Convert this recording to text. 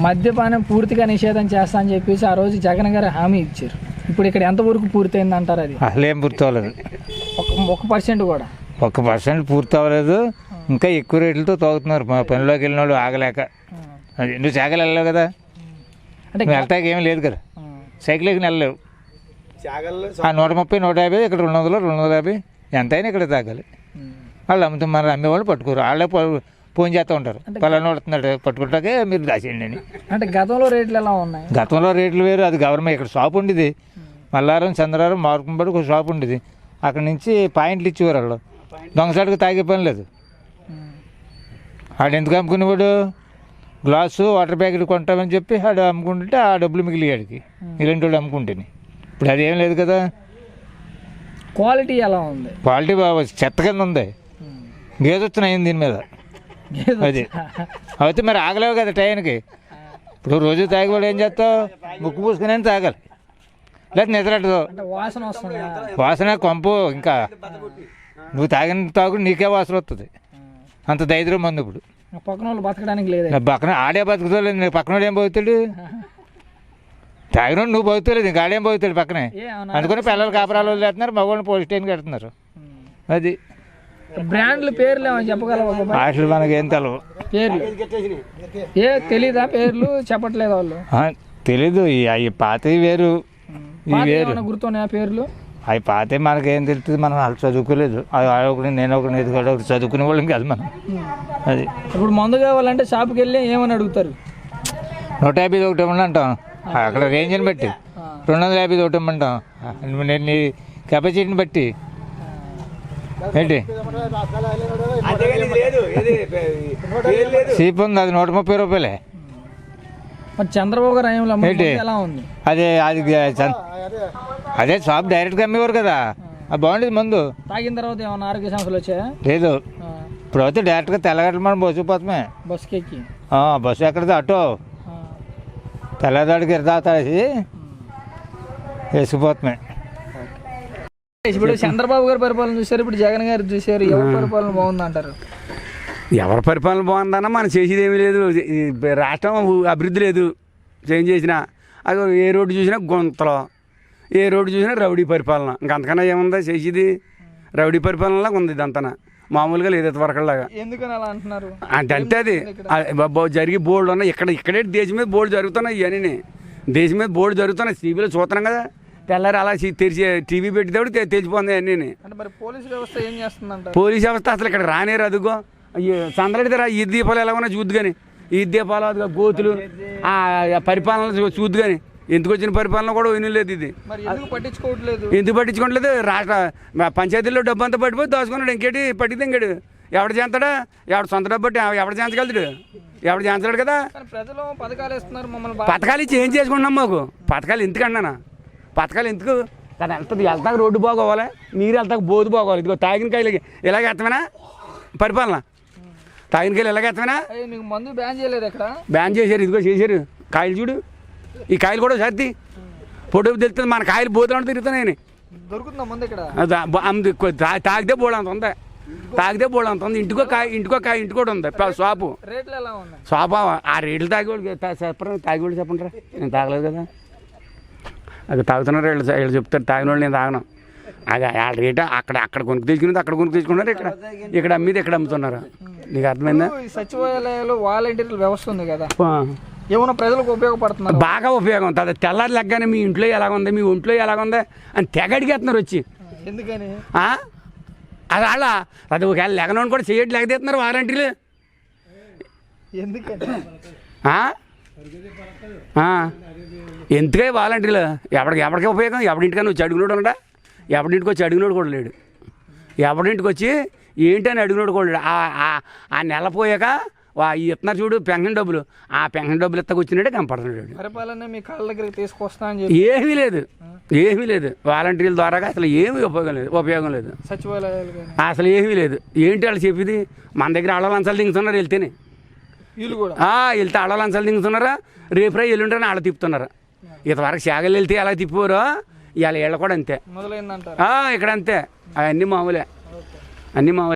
మద్యపానం పూర్తిగా నిషేధం చేస్తా అని చెప్పేసి ఆ రోజు జగన్ గారు హామీ ఇచ్చారు. ఇప్పుడు ఇక్కడ ఎంతవరకు పూర్తయింది అంటారు అది? అసలు ఏం పూర్తి అవ్వలేదు ఒక ఒక పర్సెంట్ కూడా. ఒక్క పర్సెంట్ పూర్తి అవ్వలేదు ఇంకా ఎక్కువ రేట్లతో తాగుతున్నారు. మా పనిలోకి వెళ్ళిన వాళ్ళు ఆగలేక అది నువ్వు సైకిల్ వెళ్ళలేవు కదా? అంటే వెళ్తాకి ఏం లేదు కదా? సైకిల్ ఎక్కి వెళ్ళలేవు. ఆ నూట ముప్పై నూట యాభై ఇక్కడ రెండు వందలు రెండు వందల యాభై. ఎంతైనా ఇక్కడ తాగాలి. వాళ్ళు అమ్ముతాం మన అమ్మేవాళ్ళు పట్టుకోరు. వాళ్ళే ఫోన్ చేస్తూ ఉంటారు. పలానా పడుతున్నాడు పట్టుకుంటాకే మీరు దాచేయండి అని. అంటే గతంలో రేట్లు ఎలా ఉన్నాయి? గతంలో రేట్లు వేరు అది గవర్నమెంట్ ఇక్కడ షాప్ ఉండేది. మల్లారం చంద్రారం మార్కంబడి ఒక షాప్ ఉండేది. అక్కడ నుంచి పాయింట్లు ఇచ్చేవారు వాళ్ళు. దొంగసాటుకు తాగే పని లేదు. ఆడు ఎందుకు అమ్ముకునేవాడు? గ్లాసు వాటర్ ప్యాకెట్ కొంటామని చెప్పి ఆడు అమ్ముకుంటుంటే ఆ డబ్బులు మిగిలి ఆడికి. ఇలాంటి వాళ్ళు అమ్ముకుంటేనే. ఇప్పుడు అది ఏం లేదు కదా. క్వాలిటీ ఎలా ఉంది? క్వాలిటీ బాగా చెత్త కింద ఉంది. గేదొచ్చిన దీని మీద. అది. అయితే మరి ఆగలేవు కదా టైంకి. ఇప్పుడు రోజు తాగేవాడు ఏం చేస్తావు? ముక్కు పూసుకుని తాగాలి? లేదా నిద్రట్టదు వాసన వస్తుంది? వాసన కొంపు ఇంకా నువ్వు తాగిన తాగు నీకే వాసన వస్తుంది అంత దైద్యం మంది ఇప్పుడు. పక్కన వాళ్ళు బతకడానికి లేదు. నా పక్కన ఆడే బతుకుతలేదు నీ పక్కన ఏం పోతాడు తాగిన నువ్వు పోతలేదు ఇంకా ఆడేం పోతాడు పక్కనే? అందుకని పిల్లలు కాపరాలు వదిలేస్తున్నారు మగవాళ్ళని పోలీస్ స్టేషన్కి కడుతున్నారు అది. బ్రాండ్లు పేర్లు ఏమైనా చెప్పగలవా మనకి ఏం తెలవు పేర్లు. ఏ తెలీదా పేర్లు? చెప్పట్లేదు వాళ్ళు? తెలీదు. అవి పాతవి వేరు. వేరు. గుర్తున్నాయా పేర్లు? అవి పాతే మనకేం తెలుస్తుంది? మనం వాళ్ళు చదువుకోలేదు. అది వాడు ఒకటి నేను ఒకటి ఎదుగుడు ఒకటి చదువుకునే వాళ్ళం కాదు మనం. అది. ఇప్పుడు మందు కావాలంటే షాప్కి వెళ్ళి ఏమని అడుగుతారు? నూట యాభై ఒకటి ఇవ్వండి అంటాం. అక్కడ రేంజ్ని బట్టి. రెండు వందల యాభై ఒకటి ఇమ్మంటాం నేను నీ కెపాసిటీని బట్టి. ఏంటి? సీప్ ఉంది అది నూట ముప్పై రూపాయలే. మరి చంద్రబాబు గారు ఏం ఏంటి? ఎలా ఉంది? అదే అది అదే. షాప్ డైరెక్ట్గా అమ్మేవారు కదా. అది బాగుండేది మందు. తాగిన తర్వాత ఏమైనా ఆరోగ్య సమస్యలు వచ్చాయా? లేదు. ఇప్పుడు అయితే డైరెక్ట్గా తెల్లగట్ల మనం బస్సు పోతామే. బస్కి ఎక్కి? ఆ, బస్సు ఎక్కడిది అటో. తెల్లదాడికి ఇరదాతాసి వేసుకుపోతామే. ఇప్పుడు చంద్రబాబు గారి పరిపాలన చూశారు ఇప్పుడు జగన్ గారు చూశారు ఎవరి పరిపాలన బాగుంది అంటారు? ఎవరి పరిపాలన బాగుందన్నా మనం చేసేది ఏమీ లేదు రాష్ట్రం అభివృద్ధి లేదు. ఏం చేసినా అది ఏ రోడ్డు చూసినా గుంతలు ఏ రోడ్డు చూసినా రౌడీ పరిపాలన. ఇంకంతకన్నా ఏముందా? చేసేది రౌడీ పరిపాలనలాగా ఉంది ఇదంతా మామూలుగా లేదు ఇంతవరకులాగా ఎందుకని అలా అంటున్నారు? అంటే అంతే అది జరిగి బోర్డు ఉన్నాయి ఇక్కడ ఇక్కడే దేశం మీద బోర్డు జరుగుతున్నాయి ఇవన్నీ దేశం మీద బోర్డు జరుగుతున్నాయి. టీవీలో చూస్తున్నాం కదా. తెల్లారి అలా తెరిచి టీవీ పెట్టేటప్పుడు తెలిసిపోతుంది అన్నీ పోలీస్ వ్యవస్థ ఏం చేస్తుందంటారు? పోలీస్ వ్యవస్థ అసలు ఇక్కడ రానేరు అదుగో. చంద్రడితే ఈ దీపాలు ఎలా ఉన్నా చూద్దు కానీ ఈ దీపాలు అదిగో గోతులు ఆ పరిపాలన చూద్దు కానీ ఎందుకు వచ్చిన పరిపాలన కూడా వినలేదు ఇది. పట్టించుకోవట్లేదు? ఎందుకు పట్టించుకోవట్లేదు? రాష్ట్ర మా పంచాయతీల్లో డబ్బు అంతా పట్టిపోయి దోచుకున్నాడు ఇంకేటి పట్టింది ఇంకేడు ఎవడు చేస్తాడా? ఎవడు సొంత డబ్బు పట్టి ఎవడు చేయించగలుగుతాడు? ఎవడు చేయించలేడు కదా? ప్రజలు పథకాలు ఇస్తున్నారు మమ్మల్ని పథకాలు ఇచ్చి ఏం చేసుకుంటున్నాం మాకు? పథకాలు ఎందుకన్నానా? పథకాలు ఎందుకు? కానీ వెళ్తుంది వెళ్తాక రోడ్డు బాగోవాలి మీరు వెళ్తాక బోధు బాగోవాలి. ఇదిగో తాగిన కాయలకి ఇలాగ ఎత్తమేనా? పరిపాలన. తాగిన కాయలు ఇలాగ ఎత్తమేనా? మందు బ్యాన్ చేయలేదు ఇక్కడ బ్యాన్ చేశారు ఇదిగో చేశారు. కాయలు చూడు. ఈ కాయలు కూడా సర్ది ఫోటో తెలుస్తుంది మన కాయలు బోతులు తిరుగుతున్నాయని దొరుకుతుందా మందు ఇక్కడ? తాగితే బోడు అంత ఉంది. తాగితే బోడు అంత ఉంది. ఇంటికో కాయ ఇంటికో కాయ ఇంటి కూడా ఉంది. షాపు. షాప్ ఆ- రేట్లు తాగేవాళ్ళు చెప్పరా తాగేవాళ్ళు చెప్పండి నేను తాగలేదు కదా. అది తాగుతున్నారు వీళ్ళు వీళ్ళు చెప్తారు తాగిన వాళ్ళు నేను తాగను. అది ఆ రేటు అక్కడ అక్కడ కొనుక్కు తెచ్చుకున్నది అక్కడ కొనుక్కు తెచ్చుకున్నారు ఇక్కడ ఇక్కడ అమ్మేది ఇక్కడ అమ్ముతున్నారు. నీకు అర్థమైందా? సచివాలయాలు వాలంటీర్ల వ్యవస్థ ఉంది కదా. ఏమైనా ప్రజలకు ఉపయోగపడుతున్నారు? బాగా ఉపయోగం ఉంటుంది తెల్లారి లెగ్గానే మీ ఇంట్లో ఎలాగుంది మీ ఒంట్లో ఎలాగుంది అని తెగ అడిగేస్తున్నారు వచ్చి. ఎందుకని? అది వాళ్ళ అది ఒకవేళ లెగనోని కూడా చేయట్టు లెగదీస్తున్నారు వారంటీలు ఎందుకని? ఆ. ఎందుకే వాలంటీర్లు? ఎవడికి ఎవడికి ఉపయోగం? ఎవడింటికైనా వచ్చి అడిగినోడు ఉండడా ఎవడింటికి వచ్చి అడిగినోడు కూడా లేడు. ఎవడింటికి వచ్చి ఏంటి అని అడిగినోడు కూడా లేడు. ఆ- నెల పోయాక ఇస్తున్నారు చూడు పెన్షన్ డబ్బులు. ఆ పెన్షన్ డబ్బులు ఇత్తకు వచ్చినట్టే కనపడుతున్నాడు పరిపాలన మీ కాళ్ళ దగ్గరికి తీసుకొస్తా ఏమీ లేదు. ఏమీ లేదు. వాలంటీర్ల ద్వారా అసలు ఏమీ ఉపయోగం లేదు. ఉపయోగం లేదు. సచివాలయాలు అసలు ఏమీ లేదు. ఏంటి వాళ్ళు చెప్పేది? మన దగ్గర అడలంచాలు దింగుతున్నారు వెళ్తేనే. వీళ్ళు కూడా. ఆ, వెళ్తే అడలంచాలు దింగుతున్నారా? రేపు రా ఎల్లుంటే ఆడ తిప్పుతున్నారా. ఇంతవరకు శాగలు వెళ్తే ఎలా తిప్పుకోరో ఇవాళ వీళ్ళు కూడా అంతే. ఇక్కడ అంతే. అవన్నీ మామూలే. అన్నీ మామూలే.